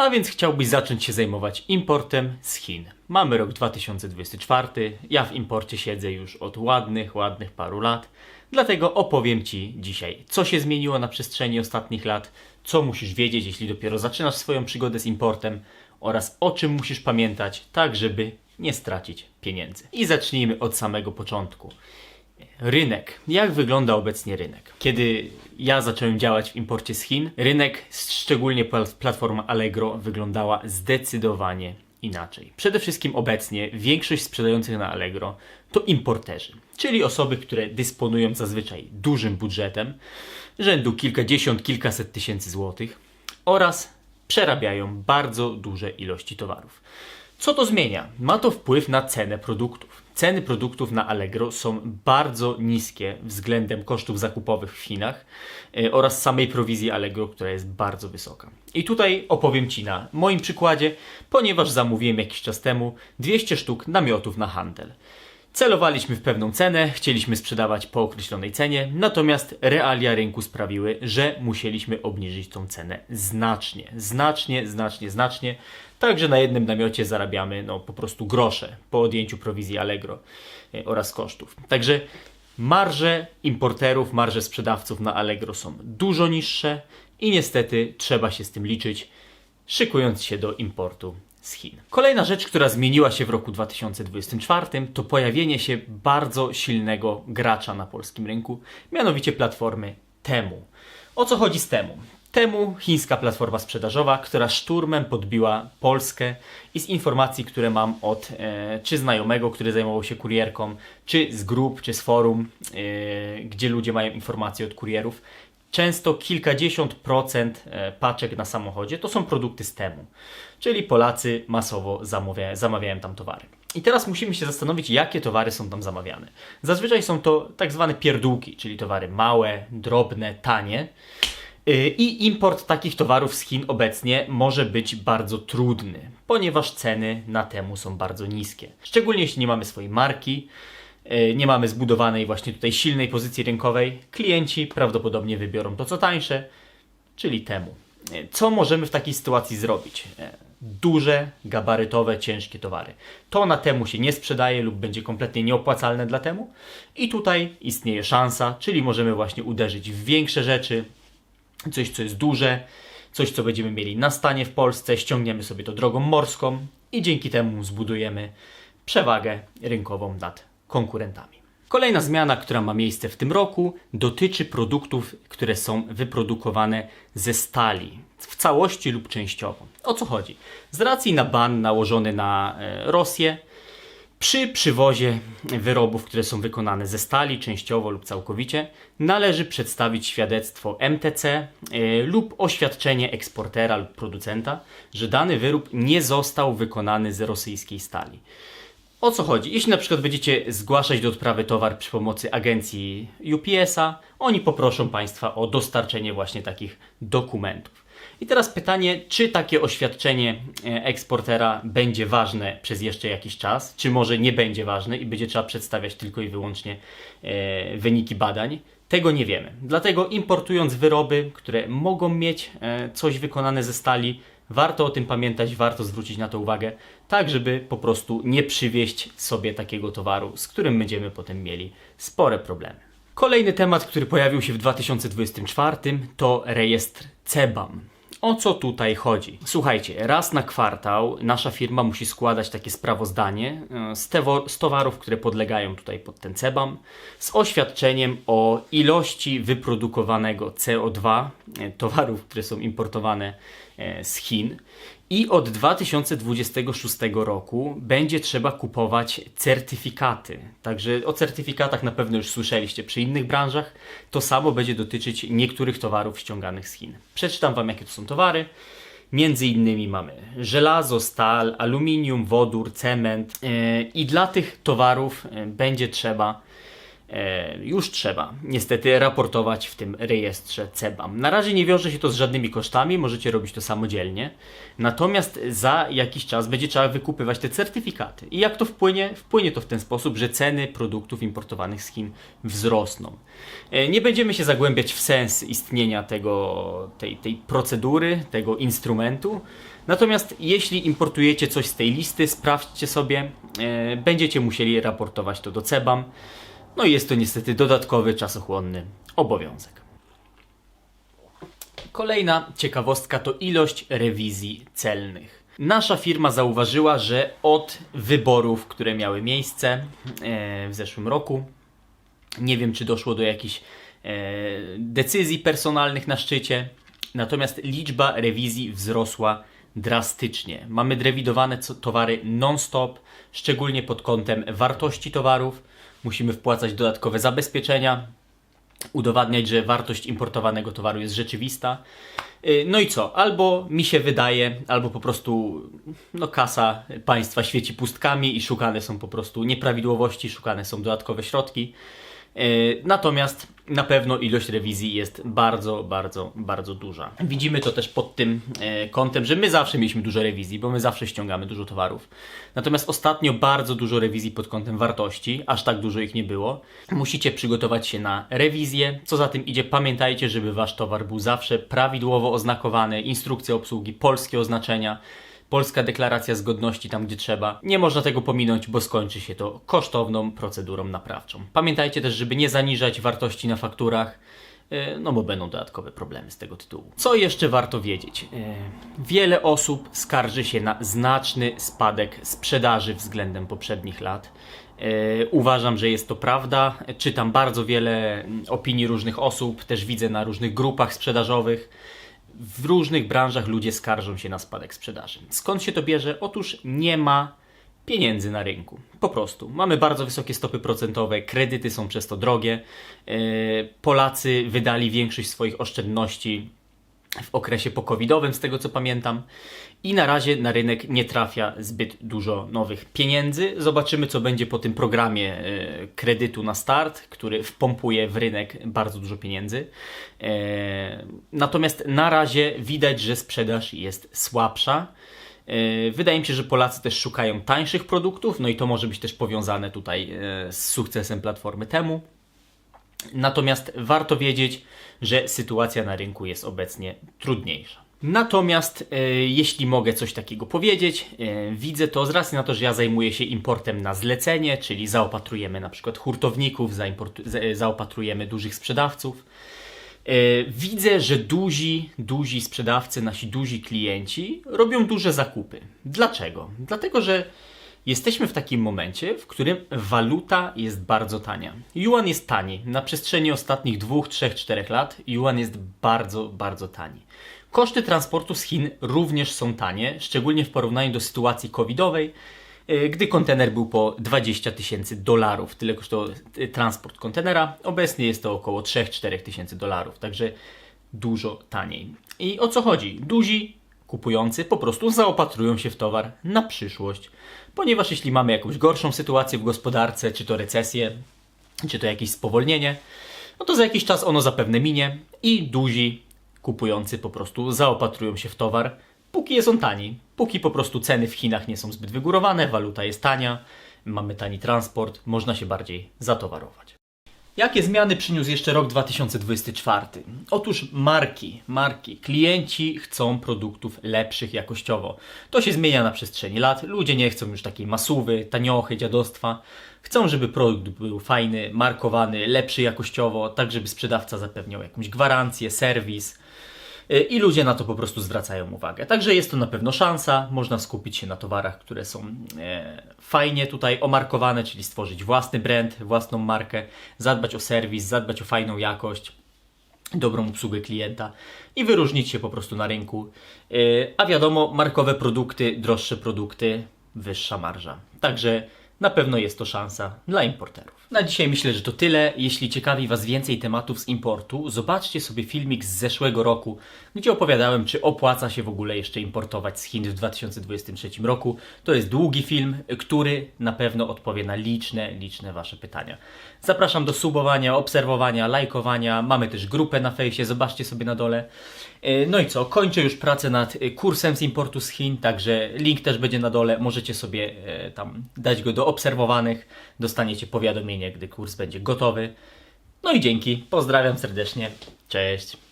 A więc chciałbyś zacząć się zajmować importem z Chin. Mamy rok 2024, ja w imporcie siedzę już od ładnych, ładnych paru lat. Dlatego opowiem Ci dzisiaj, co się zmieniło na przestrzeni ostatnich lat, co musisz wiedzieć, jeśli dopiero zaczynasz swoją przygodę z importem oraz o czym musisz pamiętać, tak żeby nie stracić pieniędzy. I zacznijmy od samego początku. Rynek. Jak wygląda obecnie rynek? Kiedy ja zacząłem działać w imporcie z Chin, rynek, szczególnie pl- platforma Allegro, wyglądała zdecydowanie inaczej. Przede wszystkim obecnie większość sprzedających na Allegro to importerzy, czyli osoby, które dysponują zazwyczaj dużym budżetem, rzędu kilkadziesiąt, kilkaset tysięcy złotych oraz przerabiają bardzo duże ilości towarów. Co to zmienia? Ma to wpływ na cenę produktów. Ceny produktów na Allegro są bardzo niskie względem kosztów zakupowych w Chinach e, oraz samej prowizji Allegro, która jest bardzo wysoka. I tutaj opowiem Ci na moim przykładzie, ponieważ zamówiłem jakiś czas temu 200 sztuk namiotów na handel. Celowaliśmy w pewną cenę, chcieliśmy sprzedawać po określonej cenie, natomiast realia rynku sprawiły, że musieliśmy obniżyć tą cenę znacznie, znacznie, znacznie, znacznie. Także na jednym namiocie zarabiamy no, po prostu grosze po odjęciu prowizji Allegro e, oraz kosztów. Także marże importerów, marże sprzedawców na Allegro są dużo niższe i niestety trzeba się z tym liczyć szykując się do importu z Chin. Kolejna rzecz, która zmieniła się w roku 2024, to pojawienie się bardzo silnego gracza na polskim rynku, mianowicie platformy Temu. O co chodzi z Temu? Temu chińska platforma sprzedażowa, która szturmem podbiła Polskę i z informacji, które mam od e, czy znajomego, który zajmował się kurierką, czy z grup, czy z forum, e, gdzie ludzie mają informacje od kurierów, często kilkadziesiąt procent e, paczek na samochodzie to są produkty z temu. Czyli Polacy masowo zamawia, zamawiają tam towary. I teraz musimy się zastanowić, jakie towary są tam zamawiane. Zazwyczaj są to tak zwane pierdółki, czyli towary małe, drobne, tanie. Yy, I import takich towarów z Chin obecnie może być bardzo trudny, ponieważ ceny na temu są bardzo niskie. Szczególnie jeśli nie mamy swojej marki, nie mamy zbudowanej właśnie tutaj silnej pozycji rynkowej, klienci prawdopodobnie wybiorą to co tańsze, czyli temu. Yy, Co możemy w takiej sytuacji zrobić? Yy, Duże, gabarytowe, ciężkie towary. To na temu się nie sprzedaje lub będzie kompletnie nieopłacalne dla temu. I tutaj istnieje szansa, czyli możemy właśnie uderzyć w większe rzeczy, coś, co jest duże, coś, co będziemy mieli na stanie w Polsce, ściągniemy sobie to drogą morską i dzięki temu zbudujemy przewagę rynkową nad konkurentami. Kolejna zmiana, która ma miejsce w tym roku, dotyczy produktów, które są wyprodukowane ze stali, w całości lub częściowo. O co chodzi? Z racji na ban nałożony na e, Rosję, przy przywozie wyrobów, które są wykonane ze stali, częściowo lub całkowicie, należy przedstawić świadectwo MTC y, lub oświadczenie eksportera lub producenta, że dany wyrób nie został wykonany z rosyjskiej stali. O co chodzi? Jeśli na przykład będziecie zgłaszać do odprawy towar przy pomocy agencji UPS-a, oni poproszą Państwa o dostarczenie właśnie takich dokumentów. I teraz pytanie, czy takie oświadczenie e, eksportera będzie ważne przez jeszcze jakiś czas, czy może nie będzie ważne i będzie trzeba przedstawiać tylko i wyłącznie e, wyniki badań. Tego nie wiemy. Dlatego importując wyroby, które mogą mieć e, coś wykonane ze stali, warto o tym pamiętać, warto zwrócić na to uwagę, tak żeby po prostu nie przywieźć sobie takiego towaru, z którym będziemy potem mieli spore problemy. Kolejny temat, który pojawił się w 2024 to rejestr CEBAM. O co tutaj chodzi? Słuchajcie, raz na kwartał nasza firma musi składać takie sprawozdanie e, z, tewo- z towarów, które podlegają tutaj pod ten CEBAM, z oświadczeniem o ilości wyprodukowanego CO2 e, towarów, które są importowane z Chin. I od 2026 roku będzie trzeba kupować certyfikaty. Także o certyfikatach na pewno już słyszeliście przy innych branżach. To samo będzie dotyczyć niektórych towarów ściąganych z Chin. Przeczytam Wam, jakie to są towary. Między innymi mamy żelazo, stal, aluminium, wodór, cement. Yy, I dla tych towarów yy, będzie trzeba e, już trzeba niestety raportować w tym rejestrze CBAM. Na razie nie wiąże się to z żadnymi kosztami, możecie robić to samodzielnie. Natomiast za jakiś czas będzie trzeba wykupywać te certyfikaty. I jak to wpłynie? Wpłynie to w ten sposób, że ceny produktów importowanych z Chin wzrosną. E, Nie będziemy się zagłębiać w sens istnienia tego, tej, tej procedury, tego instrumentu. Natomiast jeśli importujecie coś z tej listy, sprawdźcie sobie, e, będziecie musieli raportować to do CEBAM. No i jest to niestety dodatkowy, czasochłonny obowiązek. Kolejna ciekawostka to ilość rewizji celnych. Nasza firma zauważyła, że od wyborów, które miały miejsce e, w zeszłym roku, nie wiem, czy doszło do jakichś e, decyzji personalnych na szczycie, natomiast liczba rewizji wzrosła drastycznie. Mamy drewidowane towary non-stop, szczególnie pod kątem wartości towarów. Musimy wpłacać dodatkowe zabezpieczenia, udowadniać, że wartość importowanego towaru jest rzeczywista. Y, No i co? Albo mi się wydaje, albo po prostu no, kasa państwa świeci pustkami i szukane są po prostu nieprawidłowości, szukane są dodatkowe środki. Y, Natomiast na pewno ilość rewizji jest bardzo, bardzo, bardzo duża. Widzimy to też pod tym e, kątem, że my zawsze mieliśmy dużo rewizji, bo my zawsze ściągamy dużo towarów. Natomiast ostatnio bardzo dużo rewizji pod kątem wartości, aż tak dużo ich nie było. Musicie przygotować się na rewizję. Co za tym idzie, pamiętajcie, żeby wasz towar był zawsze prawidłowo oznakowany, instrukcja obsługi, polskie oznaczenia. Polska deklaracja zgodności tam, gdzie trzeba. Nie można tego pominąć, bo skończy się to kosztowną procedurą naprawczą. Pamiętajcie też, żeby nie zaniżać wartości na fakturach, e, no bo będą dodatkowe problemy z tego tytułu. Co jeszcze warto wiedzieć? E, Wiele osób skarży się na znaczny spadek sprzedaży względem poprzednich lat. E, Uważam, że jest to prawda. Czytam bardzo wiele mm, opinii różnych osób, też widzę na różnych grupach sprzedażowych w różnych branżach ludzie skarżą się na spadek sprzedaży. Skąd się to bierze? Otóż nie ma pieniędzy na rynku. Po prostu. Mamy bardzo wysokie stopy procentowe, kredyty są przez to drogie. Yy, Polacy wydali większość swoich oszczędności w okresie pocovidowym, z tego co pamiętam. I na razie na rynek nie trafia zbyt dużo nowych pieniędzy. Zobaczymy, co będzie po tym programie e, kredytu na start, który wpompuje w rynek bardzo dużo pieniędzy. E, Natomiast na razie widać, że sprzedaż jest słabsza. E, Wydaje mi się, że Polacy też szukają tańszych produktów, no i to może być też powiązane tutaj z sukcesem platformy temu. Natomiast warto wiedzieć, że sytuacja na rynku jest obecnie trudniejsza. Natomiast e, jeśli mogę coś takiego powiedzieć, e, widzę to z racji na to, że ja zajmuję się importem na zlecenie, czyli zaopatrujemy na przykład hurtowników, za- zaopatrujemy dużych sprzedawców. E, Widzę, że duzi, duzi sprzedawcy, nasi duzi klienci robią duże zakupy. Dlaczego? Dlatego, że jesteśmy w takim momencie, w którym waluta jest bardzo tania. Yuan jest tani. Na przestrzeni ostatnich 2, 3, 4 lat Yuan jest bardzo, bardzo tani. Koszty transportu z Chin również są tanie, szczególnie w porównaniu do sytuacji covidowej, e, gdy kontener był po 20 tysięcy dolarów. Tyle kosztował e, transport kontenera. Obecnie jest to około 3-4 tysięcy dolarów, także dużo taniej. I o co chodzi? Duzi kupujący po prostu zaopatrują się w towar na przyszłość, ponieważ jeśli mamy jakąś gorszą sytuację w gospodarce, czy to recesję, czy to jakieś spowolnienie, no to za jakiś czas ono zapewne minie i duzi kupujący po prostu zaopatrują się w towar, póki jest on tani, póki po prostu ceny w Chinach nie są zbyt wygórowane, waluta jest tania, mamy tani transport, można się bardziej zatowarować. Jakie zmiany przyniósł jeszcze rok 2024? Otóż marki, marki, klienci chcą produktów lepszych jakościowo. To się zmienia na przestrzeni lat. Ludzie nie chcą już takiej masówy, taniochy, dziadostwa. Chcą, żeby produkt był fajny, markowany, lepszy jakościowo, tak żeby sprzedawca zapewniał jakąś gwarancję, serwis. Y, I ludzie na to po prostu zwracają uwagę. Także jest to na pewno szansa. Można skupić się na towarach, które są e, fajnie tutaj omarkowane, czyli stworzyć własny brand, własną markę, zadbać o serwis, zadbać o fajną jakość, dobrą obsługę klienta i wyróżnić się po prostu na rynku. Y, A wiadomo, markowe produkty, droższe produkty, wyższa marża. Także na pewno jest to szansa dla importerów. Na dzisiaj myślę, że to tyle. Jeśli ciekawi Was więcej tematów z importu, zobaczcie sobie filmik z zeszłego roku, gdzie opowiadałem, czy opłaca się w ogóle jeszcze importować z Chin w 2023 roku. To jest długi film, który na pewno odpowie na liczne, liczne Wasze pytania. Zapraszam do subowania, obserwowania, lajkowania. Mamy też grupę na fejsie, zobaczcie sobie na dole. E, No i co, kończę już pracę nad e, kursem z importu z Chin, także link też będzie na dole. Możecie sobie e, tam dać go do obserwowanych. Dostaniecie powiadomienie, gdy kurs będzie gotowy. No i dzięki, pozdrawiam serdecznie. Cześć.